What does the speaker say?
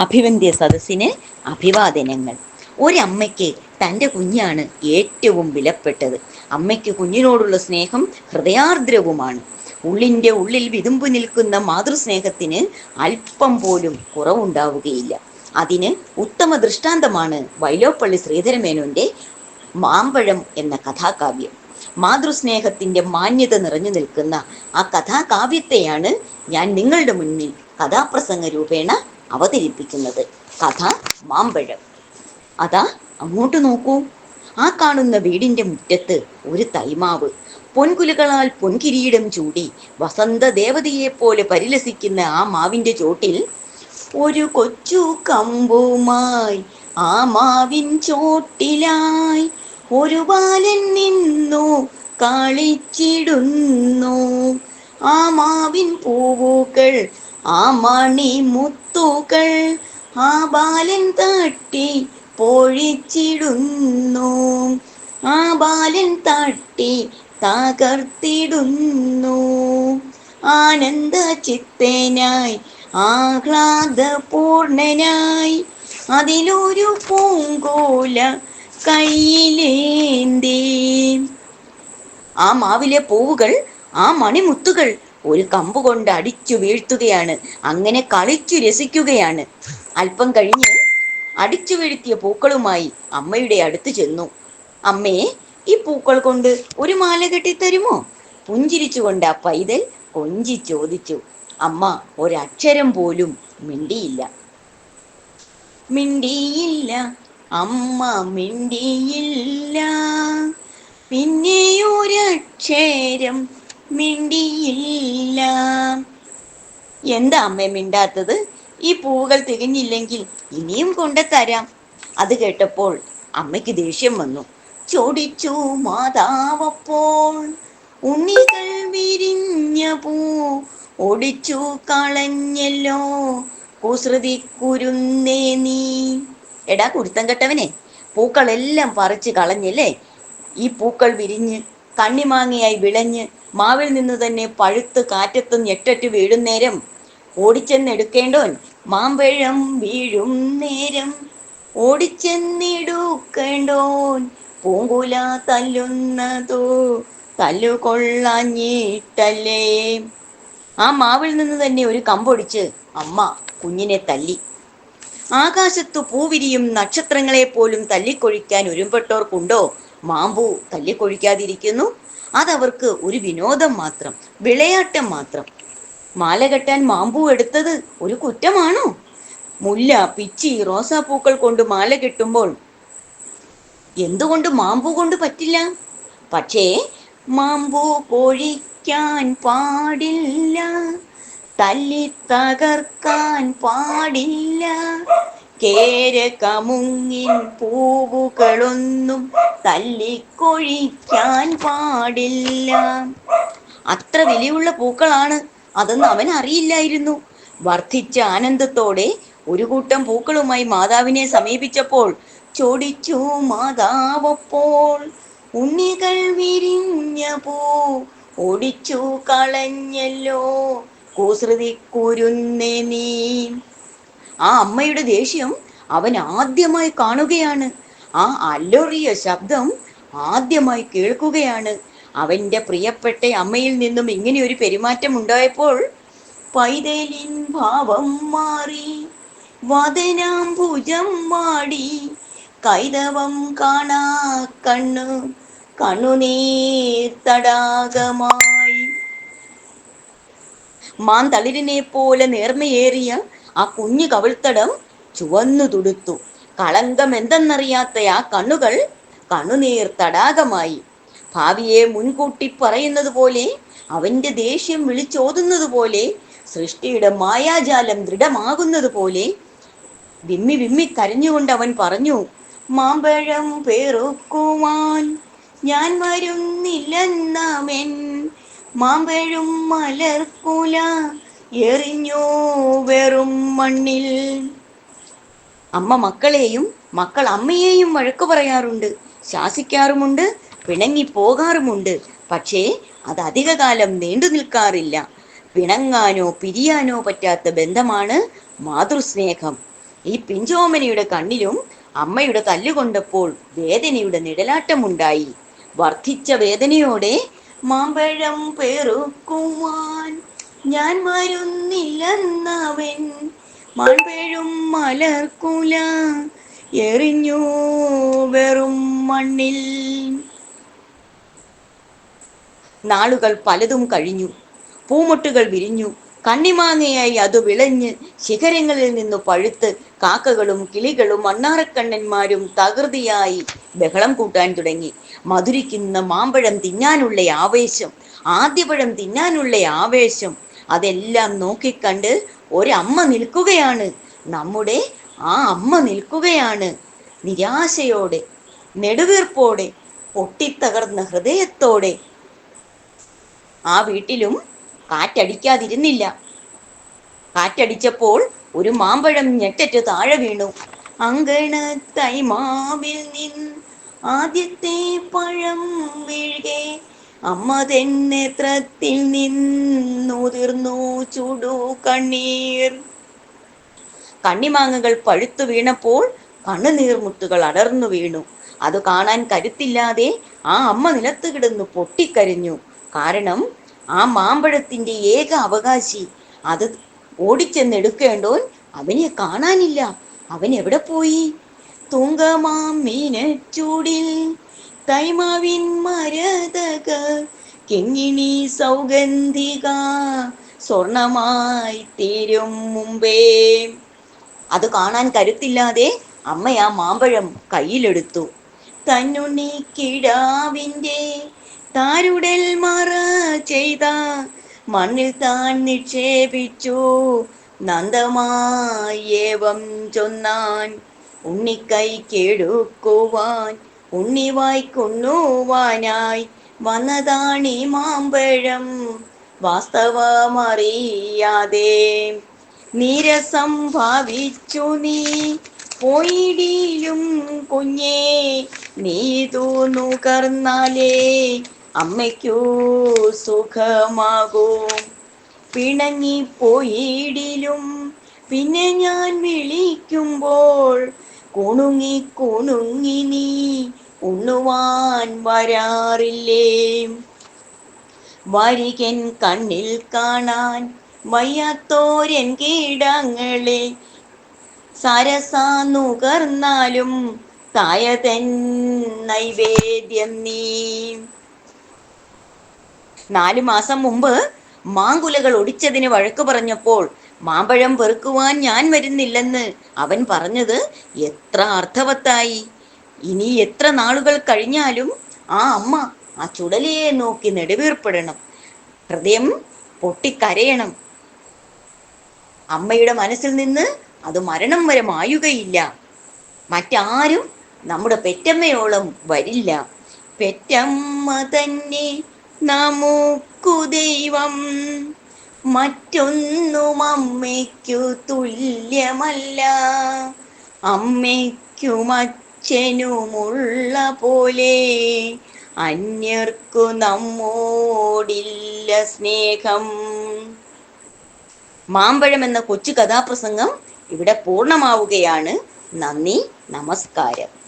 അഭിവന്ദ്യ സദസ്സിന് അഭിവാദനങ്ങൾ. ഒരമ്മയ്ക്ക് തന്റെ കുഞ്ഞാണ് ഏറ്റവും വിലപ്പെട്ടത്. അമ്മയ്ക്ക് കുഞ്ഞിനോടുള്ള സ്നേഹം ഹൃദയാർദ്രവുമാണ്. ഉള്ളിന്റെ ഉള്ളിൽ വിതുമ്പു നിൽക്കുന്ന മാതൃസ്നേഹത്തിന് അല്പം പോലും കുറവുണ്ടാവുകയില്ല. അതിന് ഉത്തമ ദൃഷ്ടാന്തമാണ് വൈലോപ്പള്ളി ശ്രീധരമേനോന്റെ മാമ്പഴം എന്ന കഥാകാവ്യം. മാതൃസ്നേഹത്തിന്റെ മാന്യത നിറഞ്ഞു നിൽക്കുന്ന ആ കഥാകാവ്യത്തെയാണ് ഞാൻ നിങ്ങളുടെ മുന്നിൽ കഥാപ്രസംഗ രൂപേണ അവതരിപ്പിക്കുന്നത്. കഥ മാമ്പഴം. അതാ അങ്ങോട്ട് നോക്കൂ. ആ കാണുന്ന വീടിന്റെ മുറ്റത്ത് ഒരു തൈമാവ്. പൊൻകുലുകളാൽ പൊൻകിരീടം ചൂടി വസന്ത ദേവതയെപ്പോലെ പരിലസിക്കുന്ന ആ മാവിന്റെ ചോട്ടിൽ ഒരു കൊച്ചു കമ്പുമായി ആ മാവിൻ ചോട്ടിലായി ഒരു ബാലൻ നിന്നു കളിച്ചിടുന്നു. ആ മാവിൻ പൂവുകൾ ആ മണി മുത്തുകൾ ആ ബാലൻ തട്ടി പൊഴിച്ചിടുന്നു. ആ ബാലൻ തട്ടി തകർത്തിടുന്നു. ആനന്ദ ചിത്തേനായി ആഹ്ലാദപൂർണനായി അതിലൊരു പൂങ്കോല കയ്യിലേന്തി. ആ മാവിലെ പൂവുകൾ ആ മണിമുത്തുകൾ ഒരു കമ്പ് കൊണ്ട് അടിച്ചു വീഴ്ത്തുകയാണ്. അങ്ങനെ കളിച്ചു രസിക്കുകയാണ്. അല്പം കഴിഞ്ഞ് അടിച്ചു വീഴ്ത്തിയ പൂക്കളുമായി അമ്മയുടെ അടുത്ത് ചെന്നു. അമ്മേ ഈ പൂക്കൾ കൊണ്ട് ഒരു മാല കെട്ടിത്തരുമോ? പുഞ്ചിരിച്ചുകൊണ്ട് ആ പൈതൽ കൊഞ്ചി ചോദിച്ചു. അമ്മ ഒരക്ഷരം പോലും മിണ്ടിയില്ല. മിണ്ടിയില്ല. അമ്മ മിണ്ടിയില്ല. പിന്നെയൊരക്ഷരം മിണ്ടിയില്ല. എന്താ അമ്മ മിണ്ടാത്തത്? ഈ പൂവുകൾ തികഞ്ഞില്ലെങ്കിൽ ഇനിയും കൊണ്ടുതരാം. അത് കേട്ടപ്പോൾ അമ്മയ്ക്ക് ദേഷ്യം വന്നു. ചോടിച്ചു മാതാവപ്പോൾ ഉണ്ണികൾ വിരിഞ്ഞ പൂ ഒടിച്ചു കളഞ്ഞല്ലോ. കുസൃതി കുരുന്നേ നീ. എടാ കുരുത്തം കെട്ടവനെ പൂക്കളെല്ലാം പറിച്ച് കളഞ്ഞല്ലേ? ഈ പൂക്കൾ വിരിഞ്ഞ് കണ്ണിമാങ്ങയായി വിളഞ്ഞ് മാവിൽ നിന്ന് തന്നെ പഴുത്ത് കാറ്റത്ത് ഞെട്ടറ്റ് വീഴും നേരം. ഓടിച്ചെന്നെടുക്കേണ്ടോൻ മാമ്പഴം വീഴും നേരം. ഓടിച്ചെന്നിടുക്കേണ്ടോൻ പൂങ്കുല തല്ലുന്നതോ തല്ലുകൊള്ളാഞ്ഞിട്ടല്ലേ ആ മാവിൽ നിന്ന് തന്നെ ഒരു കമ്പൊടിച്ച് അമ്മ കുഞ്ഞിനെ തല്ലി. ആകാശത്തു പൂവിരിയും നക്ഷത്രങ്ങളെ പോലും തല്ലിക്കൊഴിക്കാൻ ഒരുമ്പെട്ടോർക്കുണ്ടോ? മാമ്പൂ തല്ലിക്കൊഴിക്കാതിരിക്കുന്നു. അതവർക്ക് ഒരു വിനോദം മാത്രം വിളയാട്ടം മാത്രം. മാല കെട്ടാൻ മാമ്പൂ എടുത്തത് ഒരു കുറ്റമാണോ? മുല്ല പിച്ചി റോസാപ്പൂക്കൾ കൊണ്ട് മാല കെട്ടുമ്പോൾ എന്തുകൊണ്ട് മാമ്പൂ കൊണ്ട് പറ്റില്ല? പക്ഷേ മാമ്പൂ കൊഴിക്കാൻ പാടില്ല തല്ലി തകർക്കാൻ പാടില്ല കേര കമുങ്ങിൻ പൂവുകളൊന്നും തല്ലിക്കൊഴിക്കാൻ പാടില്ല. അത്ര വിലയുള്ള പൂക്കളാണ് അതെന്ന് അവൻ അറിയില്ലായിരുന്നു. വർദ്ധിച്ച ആനന്ദത്തോടെ ഒരു കൂട്ടം പൂക്കളുമായി മാതാവിനെ സമീപിച്ചപ്പോൾ ചോടിച്ചു മാതാവപ്പോൾ ഉണ്ണികൾ വിരിഞ്ഞ പൂ ഓടിച്ചു കളഞ്ഞല്ലോ കുസൃതി കുരുന്നേ നീ. ആ അമ്മയുടെ ദേഷ്യം അവൻ ആദ്യമായി കാണുകയാണ്. ആ അല്ലൊറിയ ശബ്ദം ആദ്യമായി കേൾക്കുകയാണ്. അവന്റെ പ്രിയപ്പെട്ട അമ്മയിൽ നിന്നും ഇങ്ങനെ ഒരു പെരുമാറ്റം ഉണ്ടായപ്പോൾ പൈതലിൻ ഭാവം മാറി. വദനാംബുജം മാടി. കൈതവം കാണാ കണ്ണു. കണ്ണുനീർ തടാകമായി. മാന്തളിരിനെ പോലെ നേർമയേറിയ ആ കുഞ്ഞു കവിൾത്തടം ചുവന്നു തുടുത്തു. കളങ്കം എന്തെന്നറിയാത്ത ആ കണ്ണുകൾ കണ്ണുനീർ തടാകമായി. ഭാവിയെ മുൻകൂട്ടി പറയുന്നത് പോലെ അവന്റെ ദേഷ്യം വിളിച്ചോതുന്നത് പോലെ സൃഷ്ടിയുടെ മായാജാലം ദൃഢമാകുന്നത് പോലെ വിമ്മി വിമ്മി കരഞ്ഞുകൊണ്ട് അവൻ പറഞ്ഞു മാമ്പഴം പേറുക്കുവാൻ ഞാൻ വരുന്നില്ലെന്നവൻ മാമ്പഴും മലർക്കുല എറിഞ്ഞു വെറും മണ്ണിൽ. അമ്മ മക്കളെയും മക്കൾ അമ്മയെയും വഴക്കു പറയാറുണ്ട്. ശാസിക്കാറുമുണ്ട് പിണങ്ങി പോകാറുമുണ്ട് പക്ഷേ അത് അധികകാലം നീണ്ടു നിൽക്കാറില്ല. പിണങ്ങാനോ പിരിയാനോ പറ്റാത്ത ബന്ധമാണ് മാതൃസ്നേഹം. ഈ പിഞ്ചോമനയുടെ കണ്ണിലും അമ്മയുടെ തല്ലുകൊണ്ടപ്പോൾ വേദനയുടെ നിഴലാട്ടമുണ്ടായി. വർദ്ധിച്ച വേദനയോടെ മാമ്പഴം പെറുക്കുവാൻ ഞാൻ വരുന്നില്ലെന്നവൻ മാമ്പഴും മലർക്കുല എറിഞ്ഞു വെറും മണ്ണിൽ. നാളുകൾ പലതും കഴിഞ്ഞു. പൂമൊട്ടുകൾ വിരിഞ്ഞു. കണ്ണിമാങ്ങയായി അത് വിളഞ്ഞ് ശിഖരങ്ങളിൽ നിന്നു പഴുത്ത് കാക്കകളും കിളികളും അണ്ണാറക്കണ്ണന്മാരും തകൃതിയായി ബഹളം കൂട്ടാൻ തുടങ്ങി. മധുരിക്കുന്ന മാമ്പഴം തിന്നാനുള്ള ആവേശം ആദ്യപഴം തിന്നാനുള്ള ആവേശം അതെല്ലാം നോക്കിക്കണ്ട് ഒരമ്മ നിൽക്കുകയാണ്. നമ്മുടെ ആ അമ്മ നിൽക്കുകയാണ്. നിരാശയോടെ നെടുവീർപ്പോടെ പൊട്ടിത്തകർന്ന ഹൃദയത്തോടെ. ആ വീട്ടിലും കാറ്റടിക്കാതിരുന്നില്ല. കാറ്റടിച്ചപ്പോൾ ഒരു മാമ്പഴം ഞെട്ടറ്റ് താഴെ വീണു. അങ്കണത്തൈമാവിൽ നിൻ ആദ്യത്തെ പഴം വീഴുകെ. അമ്മ തെന്നേത്രത്തിൽ നിന്നുതിർന്നു ചുടു കണ്ണീർ. കണ്ണിമാങ്ങകൾ പഴുത്തു വീണപ്പോൾ കണ്ണുനീർമുത്തുകൾ അടർന്നു വീണു. അത് കാണാൻ കരുത്തില്ലാതെ ആ അമ്മ നിലത്ത് കിടന്നു പൊട്ടിക്കരഞ്ഞു. കാരണം ആ മാമ്പഴത്തിന്റെ ഏക അവകാശി അത് ഓടിച്ചെന്നെടുക്കേണ്ടോൻ അവനെ കാണാനില്ല. അവൻ എവിടെ പോയി? തുങ്കമാം മീനച്ചൂടിൽ തൈമാവിൻ മരതക കിങ്ങിണി സൗഗന്ധിക സ്വർണമായി തീരും മുമ്പേ. അത് കാണാൻ കരുത്തില്ലാതെ അമ്മ ആ മാമ്പഴം കയ്യിലെടുത്തു. തന്നുണ്ണി കിടാവിന്റെ താരുടൽ മറ ചെയ്ത മണ്ണിൽ താൻ നിക്ഷേപിച്ചു. നന്ദമായേവം ചൊന്നാൻ ഉണ്ണിക്കൈ കേടുക്കുവാൻ ഉണ്ണിവായി കൊണ്ണുവാനായി വന്നതാണീ മാമ്പഴം. വാസ്തവമറിയാതെ നീരസം ഭാവിച്ചു നീ. പോയിടിയിലും കുഞ്ഞേ നീ തൂന്നുകർന്നാലേ അമ്മയ്ക്കു സുഖമാകൂ. പിണങ്ങിപ്പോയിടിലും പിന്നെ ഞാൻ വിളിക്കുമ്പോൾ കുണുങ്ങി കുണുങ്ങി നീ ഉണ്ണുവാൻ വരാറില്ലേ? വരികൻ കണ്ണിൽ കാണാൻ വയ്യാത്തോരൻ കീടങ്ങളെ സരസാ നുകർന്നാലും തായതൻ നൈവേദ്യം നീ. നാലു മാസം മുമ്പ് മാങ്കുലകൾ ഒടിച്ചതിന് വഴക്ക് പറഞ്ഞപ്പോൾ മാമ്പഴം വെറുക്കുവാൻ ഞാൻ വരുന്നില്ലെന്ന് അവൻ പറഞ്ഞത് എത്ര അർത്ഥവത്തായി. ഇനി എത്ര നാളുകൾ കഴിഞ്ഞാലും ആ അമ്മ ആ ചുടലിയെ നോക്കി നെടുവീർപ്പെടണം. ഹൃദയം പൊട്ടിക്കരയണം. അമ്മയുടെ മനസ്സിൽ നിന്ന് അത് മരണം വരെ മായുകയില്ല. മറ്റാരും നമ്മുടെ പെറ്റമ്മയോളം വരില്ല. പെറ്റമ്മ തന്നെ നമുക്കു ദൈവം. മറ്റൊന്നും അമ്മയ്ക്കു തുല്യമല്ല. അമ്മയ്ക്കും അച്ഛനുമുള്ള പോലെ അന്യർക്കു നമ്മോടില്ല സ്നേഹം. മാമ്പഴം എന്ന കൊച്ചു കഥാപ്രസംഗം ഇവിടെ പൂർണമാവുകയാണ്. നന്ദി നമസ്കാരം.